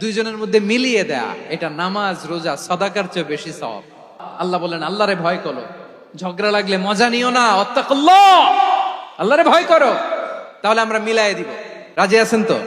দুইজনের মধ্যে মিলিয়ে দেয়া, এটা নামাজ, রোজা, সদাকার চেয়ে বেশি সব আল্লাহ বলেন, আল্লাহরে ভয় করো। ঝগড়া লাগলে মজা নিও না অত্যাকল্ল আল্লাহরে ভয় করো। তাহলে আমরা মিলাই দিব। রাজি আছেন তো?